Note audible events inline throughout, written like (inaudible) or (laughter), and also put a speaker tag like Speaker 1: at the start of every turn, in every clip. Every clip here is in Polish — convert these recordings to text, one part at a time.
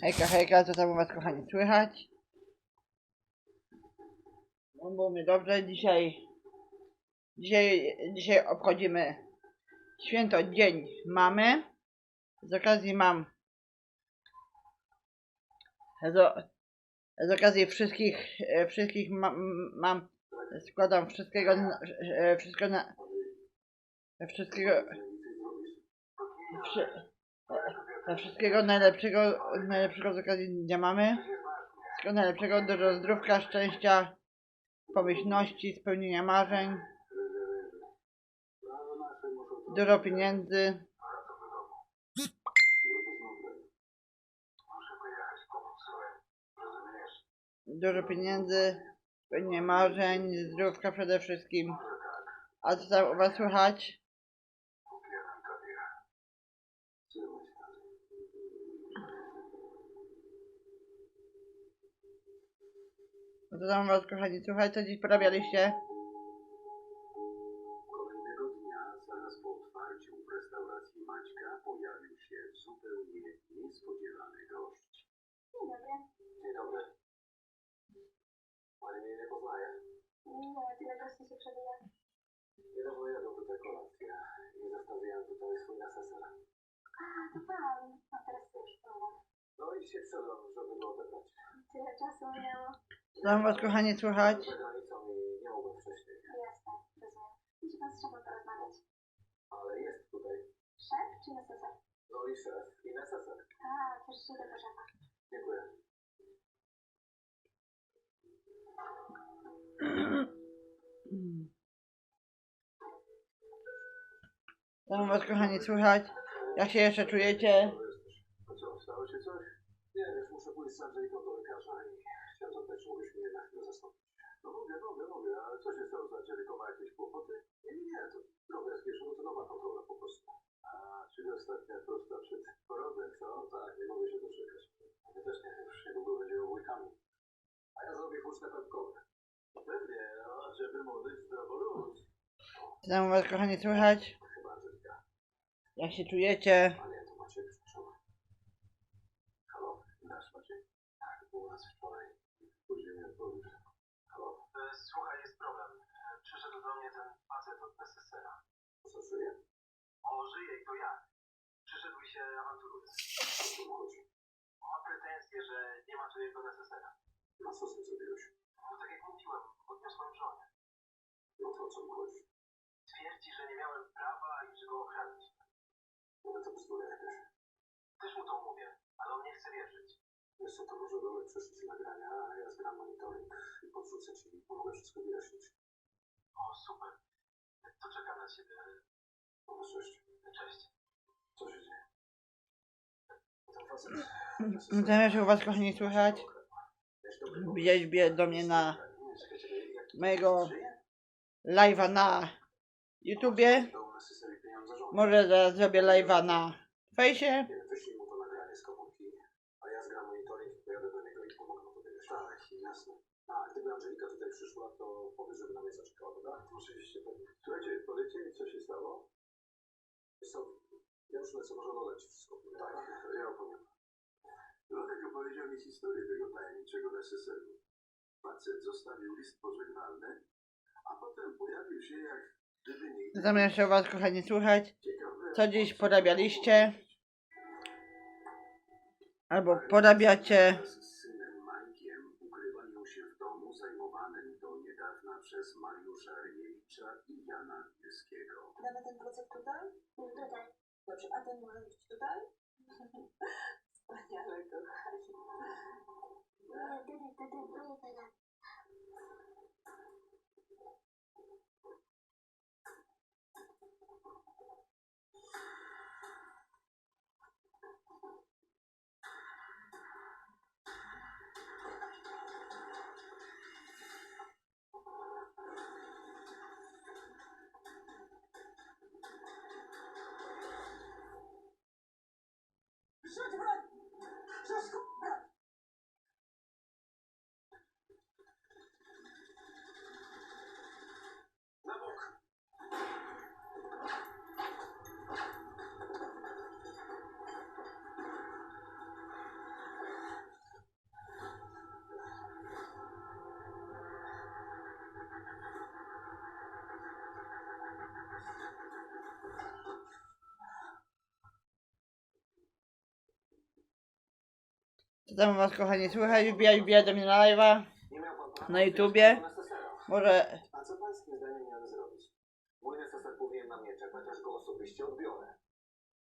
Speaker 1: Hejka, hejka, co tam was kochani słychać? No było mi dobrze, dzisiaj, dzisiaj, dzisiaj obchodzimy święto Dzień Mamy. Z okazji mam, z, z okazji wszystkich, e, wszystkich mam, mam składam wszystkiego, e, wszystko na, wszystkiego, wszy, e, wszystkiego najlepszego, najlepszego z okazji Dnia Mamy. Wszystkiego najlepszego, dużo zdrówka, szczęścia, pomyślności, spełnienia marzeń, dużo pieniędzy. Dużo pieniędzy, spełnienie marzeń, zdrówka przede wszystkim. A co tam u was słychać? Tam u was kochani słychać? Co dziś porabialiście?
Speaker 2: Kolejnego dnia, zaraz po otwarciu w restauracji Maćka, pojawił się zupełnie niespodziewany gość.
Speaker 3: Dzień dobry.
Speaker 2: Dzień dobry. Pani mnie nie poznaje.
Speaker 3: Nie, tyle gości się przewija.
Speaker 2: Niedawno jadł tutaj kolację i zostawiłem tutaj swój neseser.
Speaker 3: A, to pan. A teraz sobie przypomnę.
Speaker 2: No i się przedam, żeby go odebrać.
Speaker 3: Tyle czasu minęło.
Speaker 1: U was kochani słychać?
Speaker 3: Już
Speaker 1: u was kochani słychać? Jak się jeszcze czujecie?
Speaker 2: A co, stało się coś? Nie, wiesz, muszę pójść z do lekarza i chciałem zapytać, czy mógłbyś mnie na chwilę zastąpić. No mówię, mówię, ale co się stało z Angeliką? Ma jakieś kłopoty? Nie, nie, nie, to droga jest pierwsza rutynowa kontrola po prostu. A, czyli ostatnia prosta przed porodem, co? Tak, nie mogę się doczekać. Też nie, już niedługo będziemy wujkami. A ja zrobię. Pewnie, no, żeby młodych zdrowo
Speaker 1: was kochani słychać?
Speaker 2: Chyba.
Speaker 1: Jak się czujecie?
Speaker 2: A nie, to Maciek, przepraszam. Halo, dasz? Tak, było nas wczoraj. Później nie odpowiesz. Halo?
Speaker 4: E, Słuchaj, jest problem. E, Przyszedł do mnie ten facet od PSSR-a.
Speaker 2: Co żyje?
Speaker 4: O, żyje i to jak? Przyszedł i się awanturuje.
Speaker 2: O co mu chodzi?
Speaker 4: Ma pretensje, że nie ma tu jego PSSR-a.
Speaker 2: Na co z tym zrobiłeś?
Speaker 4: No tak jak mówiłem, podniosłem żonę.
Speaker 2: No to o co mu chodzi?
Speaker 4: Twierdzi, że nie miałem prawa i że go ochranić.
Speaker 2: No to bzdura jakaś.
Speaker 4: Też mu to mówię, ale on nie chce wierzyć.
Speaker 2: Wiesz co, to może do mnie prześlij ci nagrania, a ja zgram monitoring i podrzucę ci i pomogę wszystko wyjaśnić.
Speaker 4: O, super. To czekam na ciebie.
Speaker 2: No cześć.
Speaker 4: Cześć.
Speaker 2: Co się dzieje? Ten facet...
Speaker 1: Co tam jeszcze u was kochani słychać? Wbijać wbije do mnie na mojego live'a na YouTubie. Może zaraz zrobię live'a na fejsie.
Speaker 2: Nie, wyślij mu to nagranie z komórki, a ja zgram monitoring i pojadę do niego i pomogę mu to wyjaśnić. Tak, jasne. A gdyby Angelika tutaj przyszła, to powiedz, żeby na mnie zaczekała, dobra? Oczywiście. Słuchajcie, powiecie mi, co się stało? Co, ja już lecę, można dolecieć wszystko. Tak, ja opowiem. Lodek opowiedział mi historię tego tajemniczego SSR-u. Facet zostawił list pożegnalny, a potem pojawił się jak gdyby nigdy...
Speaker 1: Jeszcze u was kochani?
Speaker 2: Ciekawe,
Speaker 1: Co dziś porabialiście? Albo porabiacie?
Speaker 2: Mariusza Ryjewicza i Jana Bielskiego.
Speaker 5: Damy ten procent tutaj?
Speaker 3: Tutaj.
Speaker 5: Dobrze, a ten może być tutaj? (laughs) Wspaniale, kochani.
Speaker 1: Co tam was kochani słychać? Wbijaj, wbijaj do mnie na live'a. Na YouTubie? Może
Speaker 2: A co pańskim zdaniem miałem zrobić? Mój neseser powinien na mnie czekać, aż go osobiście odbiorę.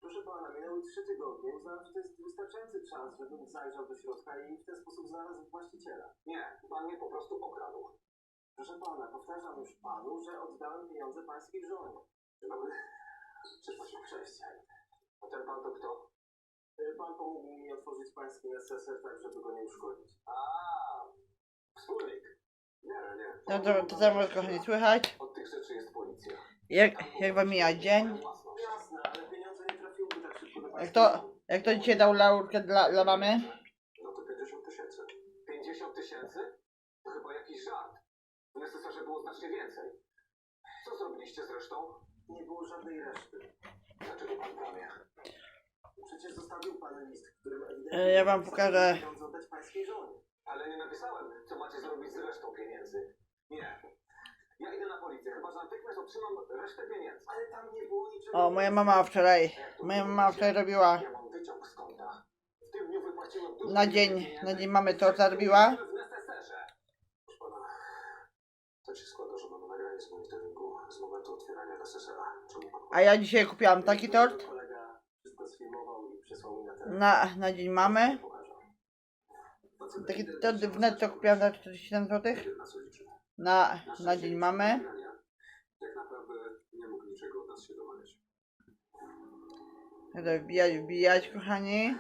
Speaker 2: Proszę pana, minęły trzy tygodnie. Uznałem, że to jest wystarczający czas, żebym zajrzał do środka i w ten sposób znalazł właściciela. Nie, pan mnie po prostu okradł. Proszę pana, powtarzam już panu, że oddałem pieniądze pańskiej żonie. Dobry. Przyszło się przejść. A ten pan to kto? Pan pomógł mi otworzyć pański neseser tak, żeby go nie uszkodzić. A, wspólnik. Nie, nie.
Speaker 1: to, to, to tam u was kochani słychać?
Speaker 2: Od tych rzeczy jest policja.
Speaker 1: Jak, jak wam mija dzień?
Speaker 2: Jasne, ale pieniądze nie trafiłyby tak szybko do
Speaker 1: Jak to, jak to dzisiaj dał laurkę dla, dla mamy?
Speaker 2: No to 50 tysięcy. 50 tysięcy? To chyba jakiś żart. W neseserze było znacznie więcej. Co zrobiliście zresztą? Nie było żadnej reszty. Dlaczego pan kłamie? Przecież zostawił pan list, w którym ewidentnie...
Speaker 1: E, ja wam pokażę.
Speaker 2: Ale nie napisałem, co macie zrobić z resztą pieniędzy. Nie. Ja idę na policję, chyba że natychmiast otrzymam resztę pieniędzy. Ale tam nie było niczego...
Speaker 1: O, moja mama wczoraj, moja mama wczoraj robiła
Speaker 2: Ja mam wyciąg z konta. W tym dniu wypłaciłem dużo
Speaker 1: na dzień, na dzień mamy to robiła.
Speaker 2: w neseserze. Proszę pana, się składa, że mamy nagranie z monitoringu z momentu otwierania nesesera. Czemu pan...
Speaker 1: A ja dzisiaj kupiłam taki tort
Speaker 2: Kolega wszystko sfilmował i przesłał mi na
Speaker 1: na, dzień mamy. Taki w netto kupiłam za 47 zł. Na, na dzień mamy.
Speaker 2: nagrania Tak naprawdę nie mógł niczego od nas się domagać.
Speaker 1: Będę wbijać, wbijać kochani.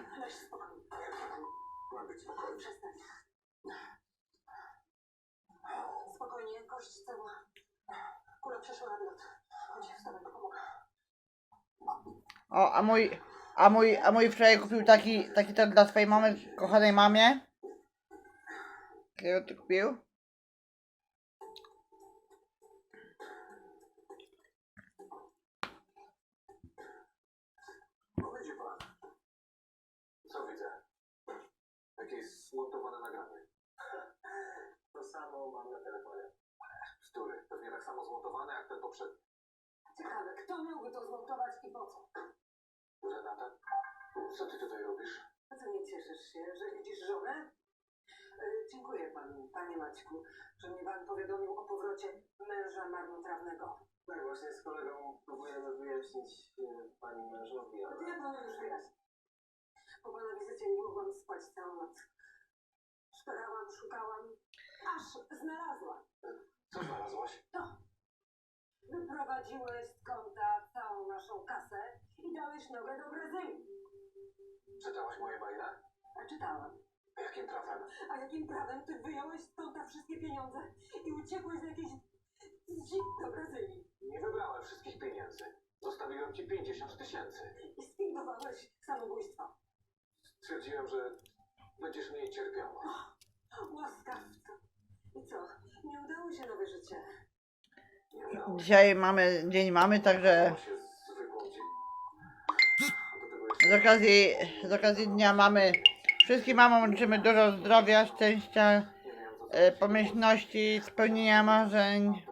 Speaker 5: Spokojnie. Kość cała. Kula przeszła na wylot. Chodź, wstawaj, pomogę.
Speaker 1: O, a mój, a mój, a mój wczoraj kupił taki, taki tort dla swojej mamy, kochanej mamie. Jakiego to kupił?
Speaker 2: Co widzę? Jakieś zmontowane nagranie. To samo mam na telefonie. Który? Pewnie tak samo zmontowane jak ten poprzedni.
Speaker 5: Ciekawe, kto miałby to zmontować i po co?
Speaker 2: Renata, co ty tutaj robisz?
Speaker 5: A co nie cieszysz się, że widzisz żonę? E, dziękuję panu, panie Maćku, że mnie pan powiadomił o powrocie męża marnotrawnego.
Speaker 2: Tak, właśnie z kolegą próbujemy wyjaśnić e, pani mężowi,
Speaker 5: A to ja panu już wyjaśnię. Po pana wizycie nie mogłam spać całą noc. Szperałam, szukałam, aż znalazłam.
Speaker 2: Co znalazłaś?
Speaker 5: Wyprowadziłeś z konta naszą kasę i dałeś nogę do Brazylii.
Speaker 2: Czytałaś moje maile?
Speaker 5: A czytałam.
Speaker 2: Jakim prawem?
Speaker 5: A jakim prawem ty wyjąłeś z konta wszystkie pieniądze i uciekłeś do jakiejś dzik do Brazylii?
Speaker 2: Nie wybrałem wszystkich pieniędzy. Zostawiłem ci 50 tysięcy.
Speaker 5: I sfingowałeś samobójstwo.
Speaker 2: Stwierdziłem, że będziesz mniej cierpiała.
Speaker 5: Łaskawca. I co? Nie udało się nowe życie.
Speaker 2: Nie udało się.
Speaker 1: Dzisiaj mamy, dzień mamy, także
Speaker 2: Udało się
Speaker 1: z okazji, z okazji dnia mamy wszystkim mamom życzymy dużo zdrowia, szczęścia, e, pomyślności, spełnienia marzeń.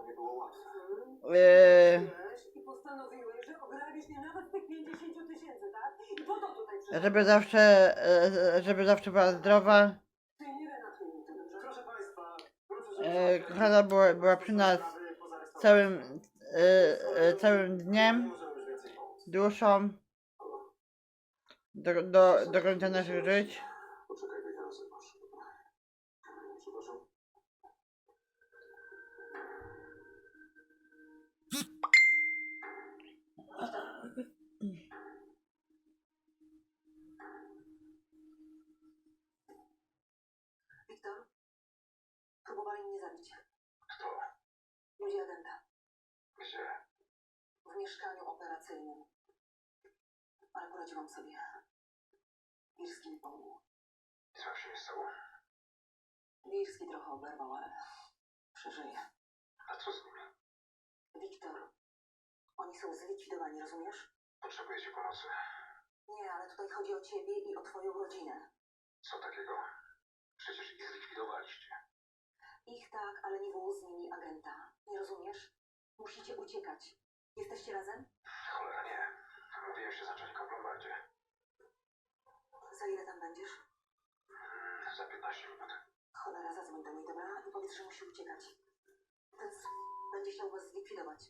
Speaker 1: E,
Speaker 5: Przyszedłeś I postanowiłeś, że ograbisz mnie nawet tych 50 tysięcy? I po to tutaj przyszedłeś.
Speaker 1: żeby zawsze, e, żeby zawsze była zdrowa. Kochana była, była przy nas całym, całym
Speaker 2: Nie
Speaker 1: dniem, duszą, do, do, do końca naszych żyć.
Speaker 2: Poczekaj, jak teraz masz. Przepraszam.
Speaker 5: Wiktor, próbowali mnie zabić.
Speaker 2: Kto?
Speaker 5: Ludzie agenta.
Speaker 2: Gdzie?
Speaker 5: W mieszkaniu operacyjnym. Ale poradziłam sobie. Wirski mi pomógł.
Speaker 2: Co się stało?
Speaker 5: Wirski trochę oberwał, ale przeżyje.
Speaker 2: A co z nimi?
Speaker 5: Wiktor, oni są zlikwidowani, rozumiesz?
Speaker 2: Potrzebujecie pomocy.
Speaker 5: Nie, ale tutaj chodzi o ciebie i o twoją rodzinę.
Speaker 2: Co takiego? Przecież ich zlikwidowaliście.
Speaker 5: Ich tak, ale nie było z nimi agenta. Nie rozumiesz? Musicie uciekać. Jesteście razem?
Speaker 2: Cholera nie. Mówiłem się zacząć w Lombardzie.
Speaker 5: Za ile tam będziesz?
Speaker 4: za 15 minut.
Speaker 5: Cholera, zadzwoń do niej, dobra? I powiedz, że musi uciekać. Ten s... będzie chciał was zlikwidować.